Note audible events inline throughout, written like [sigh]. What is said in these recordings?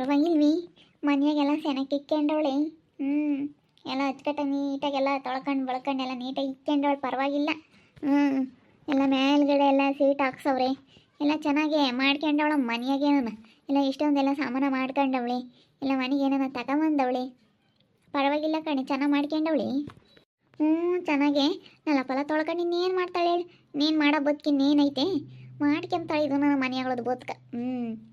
ಪರವಾಗಿಲ್ವಿ. ಮನೆಯಾಗೆಲ್ಲ ಸೆನಕ್ಕೆ ಇಕ್ಕೊಂಡವಳೆ ಹ್ಞೂ ಎಲ್ಲ ಅಚ್ಚುಕಟ್ಟ ನೀಟಾಗೆಲ್ಲ ತೊಳ್ಕೊಂಡು ಬಳ್ಕೊಂಡು ಎಲ್ಲ ನೀಟಾಗಿ ಇಕ್ಕೊಂಡವಳು ಪರವಾಗಿಲ್ಲ. ಹ್ಞೂ ಎಲ್ಲ ಮೇಲ್ಗಡೆ ಎಲ್ಲ ಸೀಟ್ ಹಾಕ್ಸವ್ರೆ. ಎಲ್ಲ ಚೆನ್ನಾಗೆ ಮಾಡ್ಕೊಂಡವಳ ಮನೆಯಾಗೇನ ಎಲ್ಲ ಇಷ್ಟೊಂದೆಲ್ಲ ಸಾಮಾನು ಮಾಡ್ಕೊಂಡವಳೆ. ಎಲ್ಲ ಮನೆಗೆ ಏನಾನ ತಗೊಂಬಂದವಳೆ. ಪರವಾಗಿಲ್ಲ ಕಣೆ, ಚೆನ್ನಾಗಿ ಮಾಡ್ಕೊಂಡವಳೆ ಹ್ಞೂ ಚೆನ್ನಾಗೆ. ನಲ್ಲ ಫಲ ತೊಳ್ಕೊಂಡು ಇನ್ನೇನು ಮಾಡ್ತಾಳೆ ಹೇಳಿ. ನೀನು ಮಾಡೋ ಬದುಕಿನ್ನೇನೈತೆ? ಮಾಡ್ಕೊಂತಾಳೆ ಇದು ನನ್ನ ಮನೆಯಾಗಳದು ಬದುಕ. ಹ್ಞೂ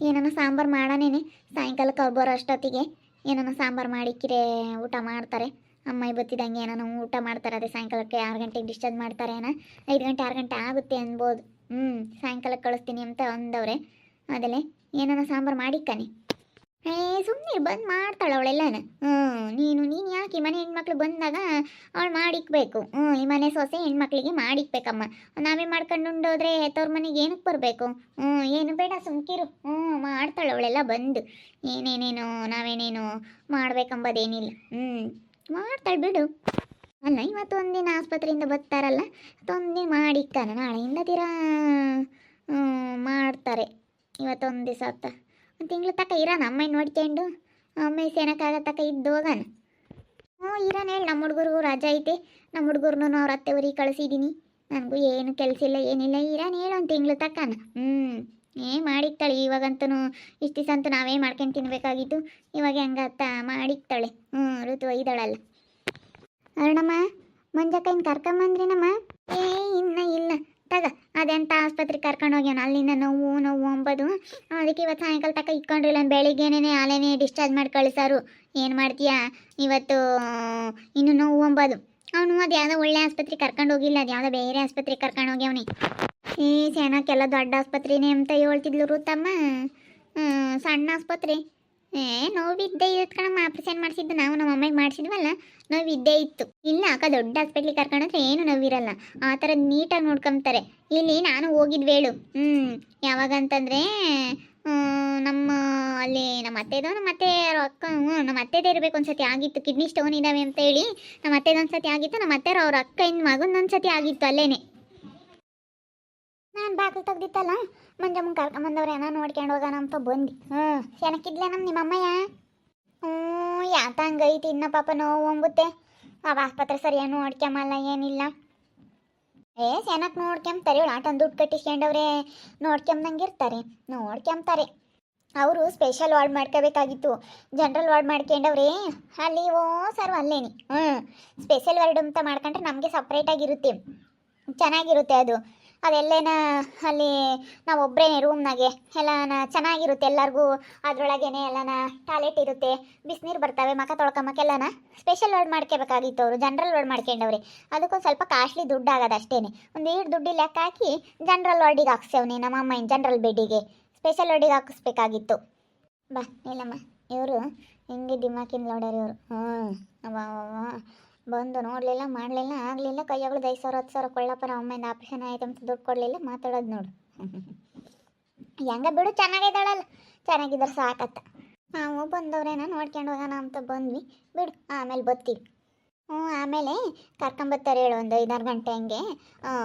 ಏನನ ಸಾಂಬಾರು ಮಾಡೋನೇನೆ? ಸಾಯಂಕಾಲಕ್ಕೆ ಅವ್ರು ಅಷ್ಟೊತ್ತಿಗೆ ಏನನ ಸಾಂಬಾರು ಮಾಡಿಕ್ಕಿರೆ ಊಟ ಮಾಡ್ತಾರೆ. ಅಮ್ಮ ಬತ್ತಿದಂಗೆ ಏನೋ ಊಟ ಮಾಡ್ತಾರೆ. ಅದೇ ಸಾಯಂಕಾಲಕ್ಕೆ ಆರು ಗಂಟೆಗೆ ಡಿಸ್ಚಾರ್ಜ್ ಮಾಡ್ತಾರೆ ಏನೋ ಐದು ಗಂಟೆ, ಆರು ಗಂಟೆ ಆಗುತ್ತೆ ಅನ್ಬೋದು. ಹ್ಞೂ ಸಾಯಂಕಾಲಕ್ಕೆ ಕಳಿಸ್ತೀನಿ ಅಂತ ಅಂದವ್ರೆ. ಅದಲ್ಲೇ ಏನನ ಸಾಂಬಾರು ಮಾಡಿಕ್ಕನೆ? ಏ ಸುಮ್ಮನೆ ಬಂದು ಮಾಡ್ತಾಳೆ ಅವಳೆಲ್ಲ ಹ್ಞೂ ನೀನು ನೀನು ಯಾಕೆ ಈ ಮನೆ ಹೆಣ್ಮಕ್ಳು ಬಂದಾಗ ಅವಳು ಮಾಡಿಕ್ಬೇಕು? ಹ್ಞೂ ಈ ಮನೆ ಸೊಸೆ ಹೆಣ್ಮಕ್ಳಿಗೆ ಮಾಡಿಕ್ಬೇಕಮ್ಮ. ನಾವೇ ಮಾಡ್ಕೊಂಡು ಉಂಡೋದ್ರೆ ತವ್ರ ಮನೆಗೆ ಏನಕ್ಕೆ ಬರಬೇಕು? ಹ್ಞೂ ಏನು ಬೇಡ, ಸುಮ್ಕಿರು. ಹ್ಞೂ ಮಾಡ್ತಾಳೆ ಅವಳೆಲ್ಲ ಬಂದು. ಏನೇನೇನು, ನಾವೇನೇನು ಮಾಡ್ಬೇಕಂಬದೇನಿಲ್ಲ. ಹ್ಞೂ ಮಾಡ್ತಾಳೆ ಬಿಡು. ಅಲ್ಲ ಇವತ್ತು ಒಂದಿನ ಆಸ್ಪತ್ರೆಯಿಂದ ಬರ್ತಾರಲ್ಲ ಒಂದಿನ ಮಾಡಿಕ್ಕಾನ ನಾಳೆಯಿಂದ ತೀರಾ ಮಾಡ್ತಾರೆ. ಇವತ್ತೊಂದು ದಿವಸ ತಿಂಗಳು ತಕ ಇರೋಣ ಅಮ್ಮಾಯಿ ನೋಡ್ಕೊಂಡು ಅಮ್ಮ ಸೇನಕ್ಕಾಗ ತಕ ಇದ್ದು ಹೋಗೋಣ ಹ್ಞೂ ಇರೋಣ ಹೇಳಿ ನಮ್ಮ ಹುಡುಗರಿಗೂ ರಜಾ ಐತೆ. ನಮ್ಮ ಹುಡುಗರ್ನು ಅವ್ರ ಅತ್ತೆ ಊರಿಗೆ ಕಳಿಸಿದ್ದೀನಿ ನನಗೂ ಏನು ಕೆಲಸ ಇಲ್ಲ, ಏನಿಲ್ಲ. ಇರೋಣ ಹೇಳು ಒಂದು ತಿಂಗಳು ತಕ್ಕನ ಹ್ಞೂ ಏ ಮಾಡಿಕ್ತಾಳೆ ಇವಾಗಂತೂ ಇಷ್ಟು ದಿವಸ ಅಂತೂ ನಾವೇ ಮಾಡ್ಕೊಂಡು ತಿನ್ನಬೇಕಾಗಿತ್ತು ಇವಾಗ ಹೆಂಗತ್ತ ಮಾಡಿಕ್ತಾಳೆ. ಹ್ಞೂ, ಋತು ಒಯ್ದಾಳಲ್ಲ. ಅರುಣಮ್ಮ ಕರ್ಕೊಂಬಂದ್ರಿ ಕರ್ಕೊಂಬಂದ್ರಿನಮ್ಮ? ಏ, ಇನ್ನ ಇಲ್ಲ. ತಗ. ಅದೆಂತ ಆಸ್ಪತ್ರೆಗೆ ಕರ್ಕೊಂಡು ಹೋಗ್ಯಾನ? ಅಲ್ಲಿಂದ ನೋವು ನೋವು ಅಂಬೋದು. ಅದಕ್ಕೆ ಇವತ್ತು ಸಾಯಂಕಾಲ ತಕ ಇಟ್ಕೊಂಡಿಲ್ಲ ಬೆಳಿಗ್ಗೆನೇ ಅಲ್ಲೇನೆ ಡಿಸ್ಚಾರ್ಜ್ ಮಾಡಿ ಕಳಿಸಾರು. ಏನು ಮಾಡ್ತೀಯಾ? ಇವತ್ತು, ಇನ್ನು ನೋವು ಅಂಬೋದು. ಅವನು ಅದು ಯಾವುದೋ ಒಳ್ಳೆ ಆಸ್ಪತ್ರೆಗೆ ಕರ್ಕೊಂಡು ಹೋಗಿಲ್ಲ. ಅದು ಯಾವುದೋ ಬೇರೆ ಆಸ್ಪತ್ರೆಗೆ ಕರ್ಕೊಂಡು ಹೋಗ್ಯಾವನಿ. ಏ ಸೆಣಕ್ಕೆಲ್ಲ ದೊಡ್ಡ ಆಸ್ಪತ್ರೆನೇ ಅಂತ ಹೇಳ್ತಿದ್ಲು ರುತಮ್ಮ. ಸಣ್ಣ ಆಸ್ಪತ್ರೆ. ಏ ನೋವಿದ್ದೇ ಇರುತ್ತೆ ಕಣಮ್ಮ. ಆಪ್ರೇಷನ್ ಮಾಡಿಸಿದ್ದು ನಾವು, ನಮ್ಮ ಅಮ್ಮಗೆ ಮಾಡಿಸಿದ್ವಲ್ಲ ನೋವಿದ್ದೇ ಇತ್ತು. ಇಲ್ಲ, ಅಕ್ಕ ದೊಡ್ಡ ಹಾಸ್ಪಿಟ್ಲಿಗೆ ಕರ್ಕೊಂಡ್ರೆ ಏನು ನೋವಿರಲ್ಲ ಆ ಥರ ನೀಟಾಗಿ ನೋಡ್ಕೊಂತಾರೆ ಇಲ್ಲಿ ನಾನು ಹೋಗಿದ್ವೇಳು ಹ್ಞೂ ಯಾವಾಗಂತಂದರೆ ನಮ್ಮ ಅಲ್ಲಿ ನಮ್ಮ ಅತ್ತೆದೋ, ನಮ್ಮ ಅತ್ತೆ ಅಕ್ಕ ನಮ್ಮ ಅತ್ತೆದೇ ಇರಬೇಕು ಒಂದ್ಸತಿ ಆಗಿತ್ತು. ಕಿಡ್ನಿ ಸ್ಟೋನ್ ಇದ್ದಾವೆ ಅಂತ ಹೇಳಿ, ನಮ್ಮ ಅತ್ತೆದು ಸತಿ ಆಗಿತ್ತು, ನಮ್ಮ ಅತ್ತೆ ಅವ್ರ ಅಕ್ಕ ಇನ್ನು ಮಗನ ಒಂದ್ಸತಿ ಆಗಿತ್ತು ಅಲ್ಲೇನೆ. ಬಾಗಿಲು ತೆಗ್ದಿತ್ತಲ್ಲ? ಮಂಜಮ್ಮನ ಕರ್ಕೊಂಬಂದವ್ರು ಏನೋ ನೋಡ್ಕೊಂಡು ಹೋಗೋಣ ಅಂತ ಬಂದು. ಹ್ಞೂ ಚೆನ್ನಾಗಿದ್ಲೆ ನಮ್ಮ ನಿಮ್ಮಮ್ಮಯ್ಯ? ಹ್ಞೂ, ಯಾತ ಹಂಗೈತಿ, ಇನ್ನ ಪಾಪ ನೋವು ಅಂಬುತ್ತೆ ಅವ ಆಸ್ಪತ್ರೆ ಸರಿಯಾಗಿ ನೋಡ್ಕೊಂಬಲ್ಲ ಏನಿಲ್ಲ. ಏ ಚೆನ್ನಾಗಿ ನೋಡ್ಕೊಂತಾರೆ ಇವಳು ಆಟನ್ ದುಡ್ಡು ಕಟ್ಟಿಸ್ಕೊಂಡವ್ರೆ ನೋಡ್ಕೊಂಬಂಗೆ ಇರ್ತಾರೆ ನೋಡ್ಕೊಂಬ್ತಾರೆ ಅವರು ಸ್ಪೆಷಲ್ ವಾರ್ಡ್ ಮಾಡ್ಕೋಬೇಕಾಗಿತ್ತು, ಜನರಲ್ ವಾರ್ಡ್ ಮಾಡ್ಕೊಂಡವ್ರೆ ಅಲ್ಲಿ ಓ ಸರ್ ಅಲ್ಲೇನಿ. ಹ್ಞೂ, ಸ್ಪೆಷಲ್ ವಾರ್ಡ್ ಅಂತ ಮಾಡ್ಕೊಂಡ್ರೆ ನಮಗೆ ಸಪ್ರೇಟಾಗಿರುತ್ತೆ. ಚೆನ್ನಾಗಿರುತ್ತೆ ಅದು. ಅದೆಲ್ಲೇನ ಅಲ್ಲಿ ನಾವು ಒಬ್ಬರೇ ರೂಮ್ನಾಗೆ ಎಲ್ಲನ ಚೆನ್ನಾಗಿರುತ್ತೆ ಎಲ್ಲರಿಗೂ. ಅದರೊಳಗೇನೆ ಎಲ್ಲನ ಟಾಯ್ಲೆಟ್ ಇರುತ್ತೆ. ಬಿಸಿನೀರು ಬರ್ತವೆ ಮಕ ತೊಳ್ಕೊಂಬಕ್ಕೆಲ್ಲನ ಸ್ಪೆಷಲ್ ವರ್ಡ್ ಮಾಡ್ಕೋಬೇಕಾಗಿತ್ತು ಅವರು. ಜನರಲ್ ವರ್ಡ್ ಮಾಡ್ಕೊಂಡವ್ರೆ. ಅದಕ್ಕೊಂದು ಸ್ವಲ್ಪ ಕಾಸ್ಟ್ಲಿ ದುಡ್ಡು ಆಗೋದು ಅಷ್ಟೇನೆ ಒಂದು ಈಡು ದುಡ್ಡು ಲೆಕ್ಕ ಹಾಕಿ ಜನರಲ್ ವರ್ಡಿಗೆ ಹಾಕ್ಸೇವ್ನಿ ನಮ್ಮ ಅಮ್ಮನ ಜನರಲ್ ಬೆಡ್ಡಿಗೆ ಸ್ಪೆಷಲ್ ವರ್ಡಿಗೆ ಹಾಕಿಸ್ಬೇಕಾಗಿತ್ತು. ಬಾ, ಇಲ್ಲಮ್ಮ. ಇವರು ಹೆಂಗೆ ದಿಮಾಕಿನ ಲೋಡರ್ ಇವರು. ಹ್ಞೂ ಬಂದು ನೋಡಲಿಲ್ಲ ಮಾಡಲಿಲ್ಲ, ಆಗಲಿಲ್ಲ. ಕೈಯಾಗಳು ಐದು ಸಾವಿರ, ಹತ್ತು ಸಾವಿರ ಕೊಳ್ಳಪ್ಪ ನಮ್ಮ ಅಮ್ಮಿಂದ ಆಪ್ರೇಷನ್ ಆಯ್ತು ಅಂತ ದುಡ್ಡು ಕೊಡಲಿಲ್ಲ, ಮಾತಾಡೋದು ನೋಡು. [laughs] ಹೆಂಗ ಬಿಡು, ಚೆನ್ನಾಗಿದ್ದಾಳಲ್ಲ. ಚೆನ್ನಾಗಿದ್ರೆ ಸಾಕತ್ತ. ನಾವು ಬಂದವ್ರೇನ ನೋಡ್ಕೊಂಡು ಹೋಗೋಣ ಅಂತ ಬಂದ್ವಿ. ಬಿಡು, ಆಮೇಲೆ ಬರ್ತೀವಿ. ಹ್ಞೂ, ಆಮೇಲೆ ಕರ್ಕೊಂಬತ್ತಾರೆ ಹೇಳು ಒಂದು ಐದಾರು ಗಂಟೆ ಹಂಗೆ.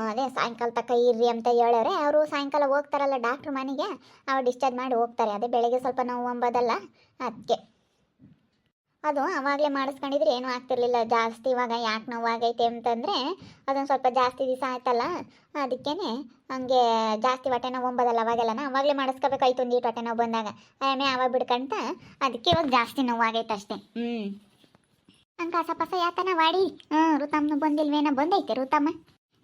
ಅದೇ ಸಾಯಂಕಾಲ ತಕ್ಕ ಇರ್ರಿ ಅಂತ ಹೇಳವ್ರೆ. ಅವರು ಸಾಯಂಕಾಲ ಹೋಗ್ತಾರಲ್ಲ ಡಾಕ್ಟ್ರ್ ಮನೆಗೆ, ಅವ್ರು ಡಿಸ್ಚಾರ್ಜ್ ಮಾಡಿ ಹೋಗ್ತಾರೆ. ಅದೇ ಬೆಳಗ್ಗೆ ಸ್ವಲ್ಪ ನೋವು ಅಂಬೋದಲ್ಲ, ಅದಕ್ಕೆ. ಅದು ಅವಾಗಲೇ ಮಾಡಿಸ್ಕೊಂಡಿದ್ರೆ ಏನೂ ಆಗ್ತಿರ್ಲಿಲ್ಲ. ಜಾಸ್ತಿ ಇವಾಗ ಯಾಕೆ ನೋವಾಗೈತೆ ಅಂತಂದರೆ ಅದೊಂದು ಸ್ವಲ್ಪ ಜಾಸ್ತಿ ದಿವಸ ಆಯ್ತಲ್ಲ ಅದಕ್ಕೇ ಹಂಗೆ ಜಾಸ್ತಿ ಹೊಟ್ಟೆ ನೋವು ಒಂಬೋದಲ್ಲ ಅವಾಗೆಲ್ಲ ಅವಾಗಲೇ ಮಾಡಿಸ್ಕೋಬೇಕಾಯ್ತು ಒಂದು ಈಟು ಹೊಟ್ಟೆ ನೋವು ಬಂದಾಗ. ಆಮೇಲೆ ಅವಾಗ ಬಿಡ್ಕಂತ ಅದಕ್ಕೆ ಇವಾಗ ಜಾಸ್ತಿ ನೋವಾಗೈತೆ ಅಷ್ಟೇ. ಹ್ಞೂ ಹಂಗೆ ಕಸ ಪಸ ಯಾಕನ ವಾಡಿ? ಹ್ಞೂ ಋತಮ್ನು ಬಂದಿಲ್ವೇನ? ಬಂದೈತೆ ಋತಮ್ಮ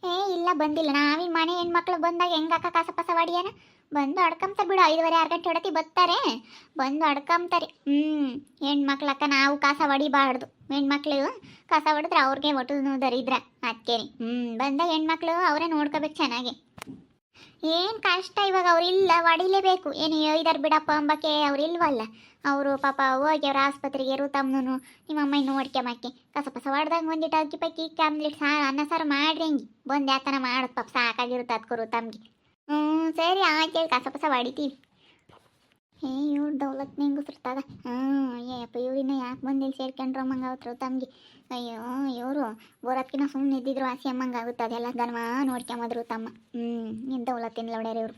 ಏ ಇಲ್ಲ ಬಂದಿಲ್ಲ. ನಾವಿನ್ ಮನೆ ಹೆಣ್ಮಕ್ಳು ಬಂದಾಗ ಹೆಂಗಾಕ ಕಸ ಪಸ ವಾಡಿಯನ? ಬಂದು ಅಡ್ಕೊಂತಾರೆ ಬಿಡು, ಐದುವರೆ, ಆರು ಗಂಟೆ ಹೊಡತಿ ಬರ್ತಾರೆ. ಬಂದು ಅಡ್ಕೊಂತಾರೆ ಹ್ಞೂ ಹೆಣ್ಮಕ್ಳು ಅಕ್ಕ, ನಾವು ಕಸ ಹೊಡಿಬಾರ್ದು. ಹೆಣ್ಮಕ್ಳು ಕಸ ಹೊಡೆದ್ರೆ ಅವ್ರಿಗೆ ಒಟ್ಟು ದರಿದ್ರ ಅದಕ್ಕೆ ಹ್ಞೂ ಬಂದಾಗ ಹೆಣ್ಮಕ್ಳು ಅವರೇ ನೋಡ್ಕೋಬೇಕು ಚೆನ್ನಾಗಿ. ಏನು ಕಷ್ಟ ಇವಾಗ ಅವ್ರಿಲ್ಲ ಹೊಡಿಲೇಬೇಕು. ಏನು ಐದಾರು ಬಿಡಪ್ಪ ಅಂಬಕ್ಕೆ ಅವರಿಲ್ವಲ್ಲ ಇಲ್ವಲ್ಲ. ಅವರು ಪಾಪ ಹೋಗಿ ಅವ್ರ ಆಸ್ಪತ್ರೆಗೆ ತಮ್ಮನು, ನಿಮ್ಮ ಅಮ್ಮ ನೋಡ್ಕೊಂಬಕ್ಕೆ ಕಸ ಪಸ ಹೊಡ್ದಂಗೆ ಒಂದಿಟ್ಟು ಅಕ್ಕಿ ಪಕ್ಕಿ ಕ್ಯಾಮ್ಲೆಟ್ ಸಾ ಅನ್ನ ಸಾರು ಮಾಡ್ರಿ ಹಂಗೆ. ಬಂದು ಯಾತನ ಮಾಡೋದು ಪಾಪ, ಸಾಕಾಗಿರುತ್ತೆ ಅದಕ್ಕೂ ಋತಮ್ಗೆ ಹ್ಞೂ ಸರಿ, ಆಯ್ತು ಹೇಳಿ, ಕಸ ಪಸ ಹೊಡಿತೀವಿ ಏ, ಇವ್ರು ದೌಲತ್ ನಿಂಗುಸ್ರತಾಗ ಹ್ಞೂ ಏಯಪ್ಪ ಇವ್ರಿನ್ನ ಯಾಕೆ ಬಂದಿಲ್ಲ ಸೇರ್ಕೊಂಡ್ರು ಅಮ್ಮಂಗೆ ಋತಮ್ಗೆ ಅಯ್ಯೋ, ಇವರು ಬರೋದ್ಕಿನ ಸುಮ್ಮನೆ ಇದ್ದಿದ್ರು ಆಸೆ ಅಮ್ಮಂಗೆ ಆಗುತ್ತೆ ಅದೆಲ್ಲ ಧರ್ಮ ನೋಡ್ಕೊಂಬದ್ರು ತಮ್ಮ. ಹ್ಞೂ ನಿನ್ನ ದೌಲತ್ತಿನ ಲೌಡ್ಯಾರ ಇವರು?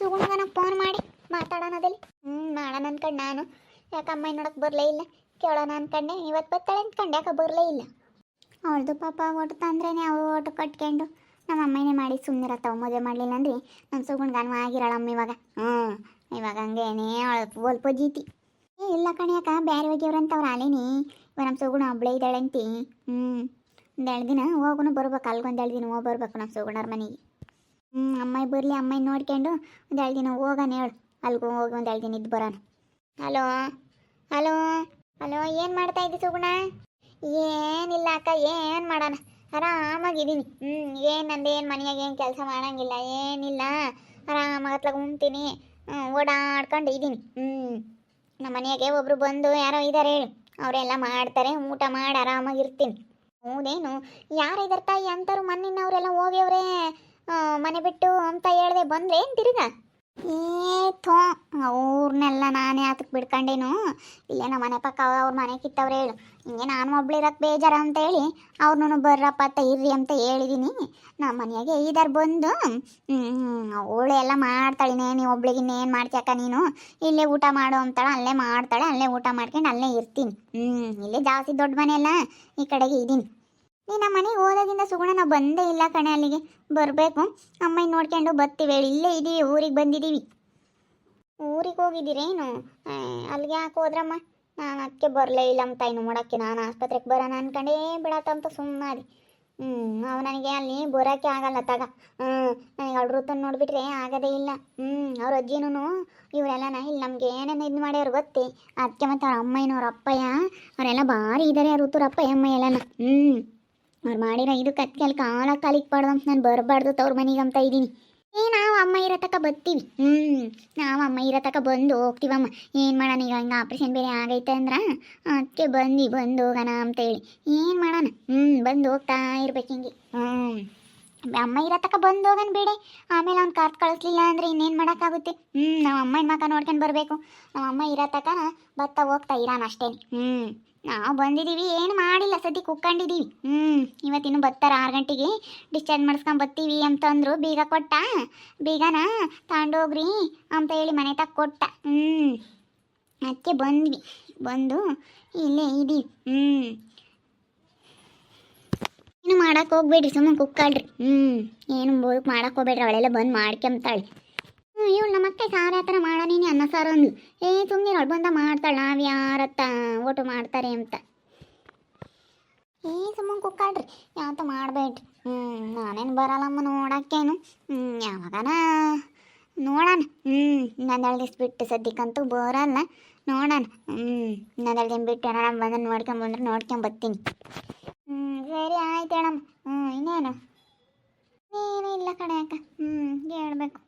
ಸುಗುಣ್ಗನ ಫೋನ್ ಮಾಡಿ, ಮಾತಾಡೋಣ ಅದಲ್ಲಿ ಹ್ಞೂ ಮಾಡೋಣ ಅನ್ಕಂಡು ನಾನು. ಯಾಕೆ ಅಮ್ಮ ನೋಡಕ್ಕೆ ಬರಲೇ ಇಲ್ಲ? ಕೇಳೋಣ ಅನ್ಕಂಡೆ ಇವತ್ತು ಬರ್ತಾಳೆ ಅನ್ಕಂಡು, ಯಾಕೆ ಬರಲೇ ಇಲ್ಲ? ಅವಳದು ಪಾಪ ಓಟು ತಂದ್ರೇನೆ ಅವಳು ಓಟು ಕಟ್ಕೊಂಡು ನಮ್ಮ ಅಮ್ಮನೇ ಮಾಡಿ ಸುಮ್ಮನೆ ಸುಮ್ಮನಿರತ್ತವ ಮದುವೆ ಮಾಡಲಿಲ್ಲ ಅಂದ್ರೆ ನಮ್ಮ ಸುಗುಣ್ ಗಾನ ಆಗಿರಳಮ್ಮ ಇವಾಗ. ಹ್ಞೂ ಇವಾಗ ಹಂಗೇನೆ ಒಲ್ಪ ಜೀತಿ. ಏ, ಇಲ್ಲ ಕಣಿಯಕ್ಕ ಬೇರೆ ಅವ್ರು ಅಲೇನಿ ಇವಾಗ ನಮ್ಮ ಸುಗುಣ ಇದ್ದಾಳೆ ಅಂತಿ. ಹ್ಞೂ ಒಂದೆರಡು ದಿನ ಹೋಗುನು ಬರ್ಬೇಕು ಅಲ್ಗೊಂದು ಎರಡು ದಿನ ಹೋಗಿ ಬರ್ಬೇಕು ನಮ್ಮ ಸುಗುಣವ್ರ ಮನೆಗೆ. ಹ್ಞೂ ಅಮ್ಮಾಯಿ ಬರಲಿ ಅಮ್ಮಾಯಿ ನೋಡ್ಕೊಂಡು ಒಂದು ಎರಡು ದಿನ ಹೋಗೋಣ ಹೇಳು. ಅಲ್ಗೂ ಹೋಗಿ ಒಂದೆರಡು ದಿನ ಇದ್ದು ಬರೋಣ. ಹಲೋ ಹಲೋ ಹಲೋ, ಏನು ಮಾಡ್ತಾ ಇದ್ದಿ ಸುಗುಣ ಏನಿಲ್ಲ ಅಕ್ಕ, ಏನು ಮಾಡೋಣ? ಆರಾಮಾಗಿದ್ದೀನಿ ಹ್ಞೂ ಏನು ನಂದು ಏನು ಮನೆಯಾಗ ಏನು ಕೆಲಸ ಮಾಡೋಂಗಿಲ್ಲ, ಏನಿಲ್ಲ. ಆರಾಮಾಗಿ ಹತ್ಲಾಗ ಉಣ್ತೀನಿ. ಓಡಾಡ್ಕೊಂಡು ಇದ್ದೀನಿ ಹ್ಞೂ ನಮ್ಮ ಮನೆಯಾಗೆ ಒಬ್ಬರು ಬಂದು ಯಾರೋ ಇದ್ದಾರೆ ಹೇಳಿ. ಅವರೆಲ್ಲ ಮಾಡ್ತಾರೆ, ಊಟ ಮಾಡಿ ಆರಾಮಾಗಿರ್ತೀನಿ ಹೌದೇನು? ಯಾರು ಇದಾರೆ ತಾಯಿ ಅಂತಾರು ಮಣ್ಣಿನವರೆಲ್ಲ ಹೋಗ್ಯವ್ರೆ ಮನೆ ಬಿಟ್ಟು ಅಂತ ಹೇಳ್ದೆ ಬಂದ್ರೆ ಏನು ತಿರುಗ? ಏ, ಥೋ ಅವ್ರನ್ನೆಲ್ಲ ನಾನೇ ಆತಕ್ಕೆ ಬಿಡ್ಕೊಂಡೇನು. ಇಲ್ಲೇ ನಮ್ಮ ಮನೆ ಪಕ್ಕ ಅವ್ರ ಮನೆ ಕಿತ್ತವ್ರು ಹೇಳು. ಹಿಂಗೆ ನಾನು ಒಬ್ಳಿರಕ್ಕೆ ಬೇಜಾರ ಅಂತ ಹೇಳಿ ಅವ್ರನ್ನೂ ಬರ್ರಪ್ಪ ಅಂತ ಇರ್ರಿ ಅಂತ ಹೇಳಿದೀನಿ. ನಮ್ಮ ಮನೆಯಾಗೆ ಈದಾರ ಬಂದು ಅವಳು ಎಲ್ಲ ಮಾಡ್ತಾಳೆ ನೀವು ಒಬ್ಳಿಗೆ ಇನ್ನೇನು ಮಾಡ್ತ್ಯಾಕ ನೀನು? ಇಲ್ಲೇ ಊಟ ಮಾಡು ಅಂತಾಳೆ, ಅಲ್ಲೇ ಮಾಡ್ತಾಳೆ, ಅಲ್ಲೇ ಊಟ ಮಾಡ್ಕೊಂಡು ಅಲ್ಲೇ ಇರ್ತೀನಿ. ಹ್ಞೂ ಇಲ್ಲೇ ಜಾಸ್ತಿ ದೊಡ್ಡ ಮನೆ ಅಲ್ಲ ಈ ಕಡೆಗೆ ಇದ್ದೀನಿ ನೀ ನಮ್ಮ ಮನೆಗೆ ಹೋದಾಗಿಂದ ಸುಗುಣ, ನಾವು ಬಂದೇ ಇಲ್ಲ ಕಣೆ ಅಲ್ಲಿಗೆ. ಬರಬೇಕು. ಅಮ್ಮನ ನೋಡ್ಕೊಂಡು ಬರ್ತೀವಿ ಹೇಳಿ. ಇಲ್ಲೇ ಇದ್ದೀವಿ ಊರಿಗೆ ಬಂದಿದ್ದೀವಿ ಊರಿಗೆ ಹೋಗಿದ್ದೀರೇನು? ಅಲ್ಲಿಗೆ ಯಾಕೆ ಹೋದ್ರಮ್ಮ? ನಾನು ಅದಕ್ಕೆ ಬರಲೇ ಇಲ್ಲ ಅಂತ ಇನ್ನು ನೋಡೋಕ್ಕೆ. ನಾನು ಆಸ್ಪತ್ರೆಗೆ ಬರೋಣ ಅನ್ಕೊಂಡೇ ಬಿಡತ್ತಂತ ಸುಮ್ಮನೆ ಹ್ಞೂ ಅವು ನನಗೆ ಅಲ್ಲಿ ಬರೋಕ್ಕೆ ಆಗಲ್ಲ ತಗ. ಹ್ಞೂ ನನಗೆ ಅವ್ರ ಋತು ನೋಡಿಬಿಟ್ರೆ ಆಗೋದೇ ಇಲ್ಲ. ಹ್ಞೂ ಅವ್ರ ಅಜ್ಜಿನೂ ಇವರೆಲ್ಲನ ಇಲ್ಲಿ ನಮ್ಗೆ ಏನೇನು ಇದು ಮಾಡ್ಯವ್ರು ಗೊತ್ತೇ? ಅದಕ್ಕೆ ಮತ್ತು ಅವ್ರ ಅಮ್ಮಯ್ಯನವ್ರ ಅಪ್ಪಯ್ಯ, ಅವರೆಲ್ಲ ಭಾರಿ ಇದ್ದಾರೆ ಋತುರ ಅಪ್ಪಯ್ಯ ಅಮ್ಮ ಎಲ್ಲನ. ಹ್ಞೂ ಅವ್ರು ಮಾಡಿರೋ ಇದು ಕತ್ಕೆಲ್ ಕಾಲ ಕಾಲಿಗೆ ಪಾಡ್ದು ಅಂತ ನಾನು ಬರಬಾರ್ದು ತವ್ರ ಮನೆಗೆ ಅಂತ ಇದ್ದೀನಿ. ಏ, ನಾವು ಅಮ್ಮ ಇರೋ ತಕ ಬರ್ತೀವಿ. ಹ್ಞೂ ನಾವು ಅಮ್ಮ ಇರೋ ತಕ ಬಂದು ಹೋಗ್ತೀವಮ್ಮ. ಏನು ಮಾಡೋಣ ಈಗ? ಹಂಗೆ ಆಪ್ರೇಷನ್ ಬೇರೆ ಆಗೈತೆ ಅಂದ್ರೆ ಅದಕ್ಕೆ ಬಂದು ಬಂದು ಹೋಗೋಣ ಅಂತ ಹೇಳಿ ಏನು ಮಾಡೋಣ? ಹ್ಞೂ ಬಂದು ಹೋಗ್ತಾ ಇರ್ಬೇಕು ಹಿಂಗೆ. ಹ್ಞೂ ಅಮ್ಮ ಇರೋ ತಕ ಬಂದು ಹೋಗೋಣ ಬಿಡಿ. ಆಮೇಲೆ ಅವ್ನು ಕಾರ್ತ್ ಕಳಿಸ್ಲಿಲ್ಲ ಅಂದರೆ ಇನ್ನೇನು ಮಾಡೋಕ್ಕಾಗುತ್ತೆ? ಹ್ಞೂ ನಾವು ಅಮ್ಮನ ಮಕ ನೋಡ್ಕೊಂಡು ಬರಬೇಕು. ನಮ್ಮ ಅಮ್ಮ ಇರೋ ಬತ್ತಾ ಹೋಗ್ತಾ ಇರಾನ ಅಷ್ಟೇ. ಹ್ಞೂ ನಾವು ಬಂದಿದ್ದೀವಿ ಏನು ಮಾಡಿಲ್ಲ. ಸದ್ಯಕ್ಕೆ ಕುಕ್ಕೊಂಡಿದ್ದೀವಿ ಹ್ಞೂ ಇವತ್ತಿನ ಬರ್ತಾರೆ ಆರು ಗಂಟೆಗೆ ಡಿಸ್ಚಾರ್ಜ್ ಮಾಡಿಸ್ಕೊಂಡು ಬರ್ತೀವಿ ಅಂತಂದ್ರು ಬೀಗ ಕೊಟ್ಟ. ಬೀಗನ ತಗೊಂಡೋಗ್ರಿ ಅಂತ ಹೇಳಿ ಮನೆ ತಕ್ಕ ಕೊಟ್ಟ. ಹ್ಞೂ ಅದಕ್ಕೆ ಬಂದ್ವಿ. ಬಂದು ಇಲ್ಲೇ ಇದೀವಿ. ಹ್ಞೂ ಏನು ಮಾಡಕ್ಕೆ ಹೋಗ್ಬೇಡ್ರಿ ಸುಮ್ಮನೆ ಕುಕ್ಕಾಳ್ರಿ. ಹ್ಞೂ ಏನು ಬೋಕ್ ಮಾಡಕ್ಕೆ ಹೋಗ್ಬೇಡ್ರಿ, ಅವಳೆಲ್ಲ ಬಂದು ಮಾಡ್ಕೊಂತಾಳೆ ಹ್ಞೂ ಇವಳು ನಮ್ಮ ಅತ್ತೆ ಸಾರು ಆ ಥರ ಮಾಡೋಣೀನಿ ಅನ್ನ ಸಾರು ಅಂದ್ಲು. ಏ ಸುಮ್ಮನೆ ಅವಳು ಬಂದ ಮಾಡ್ತಾಳೆ, ನಾವು ಯಾರತ್ತ ಓಟು ಮಾಡ್ತಾರೆ ಅಂತ. ಏ ಸುಮ್ಮನೆ ಕುಕ್ಕಾಳ್ರಿ ಯಾವತ್ತ ಮಾಡಬೇಡ್ರಿ. ಹ್ಞೂ ನಾನೇನು ಬರಲ್ಲಮ್ಮ ನೋಡಕ್ಕೇನು. ಹ್ಞೂ ಯಾವಾಗನ ನೋಡೋಣ. ಹ್ಞೂ ನಂದಳ್ದಿಸ್ ಬಿಟ್ಟು ಸದ್ಯಕ್ಕಂತೂ ಬರಲ್ಲ. ನೋಡೋಣ. ಹ್ಞೂ ಇನ್ನೊಂದು ದಿನ ಬಿಟ್ಟು ಏನಾರ ಬಂದು ನೋಡ್ಕೊಂಬಂದ್ರೆ ನೋಡ್ಕೊಂಬರ್ತೀನಿ ಸರಿ, ಆಯ್ತು ಹೇಳಮ್ಮ. ಹ್ಞೂ ಇನ್ನೇನು? ಏನೂ ಇಲ್ಲ ಕಡೆ ಅಕ್ಕ. ಹ್ಞೂ ಕೇಳಬೇಕು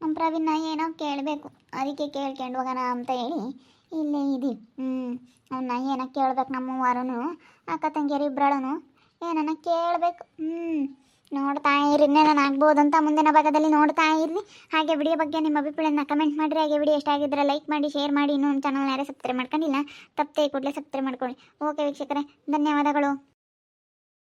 ನಮ್ಮ ಪ್ರವೀಣ ಏನೋ ಕೇಳಬೇಕು. ಅದಕ್ಕೆ ಕೇಳ್ಕೊಂಡು ಹೋಗೋಣ ಅಂತ ಹೇಳಿ ಇಲ್ಲೇ ಇದ್ದೀವಿ ಹ್ಞೂ ಅವನ್ನ ಏನೋ ಕೇಳ್ಬೇಕು ನಮ್ಮ ವಾರನು ಅಕ್ಕ ತಂಗಿಯರು ಇಬ್ಬರಳನು ಏನನ್ನ ಕೇಳಬೇಕು. ಹ್ಞೂ ನೋಡ್ತಾ ಇರಿ ನಾನು ಅಂತ ಮುಂದಿನ ಭಾಗದಲ್ಲಿ ನೋಡ್ತಾ ಇರಲಿ ಹಾಗೆ ವಿಡಿಯೋ ಬಗ್ಗೆ ನಿಮ್ಮ ಅಭಿಪ್ರಾಯನ ಕಮೆಂಟ್ ಮಾಡಿರಿ. ಹಾಗೆ ವಿಡಿಯೋ ಇಷ್ಟ ಆಗಿದ್ರೆ ಲೈಕ್ ಮಾಡಿ ಶೇರ್ ಮಾಡಿ. ಇನ್ನೊಂದು ಚಾನಲ್ ಯಾರೇ ಸಬ್ಸ್ಕ್ರೈಬ್ ಮಾಡ್ಕೊಂಡಿಲ್ಲ, ತಪ್ಪದೆ ಕೂಡಲೇ ಸಬ್ಸ್ಕ್ರೈಬ್ ಮಾಡ್ಕೊಳ್ಳಿ. ಓಕೆ ವೀಕ್ಷಕರೇ, ಧನ್ಯವಾದಗಳು.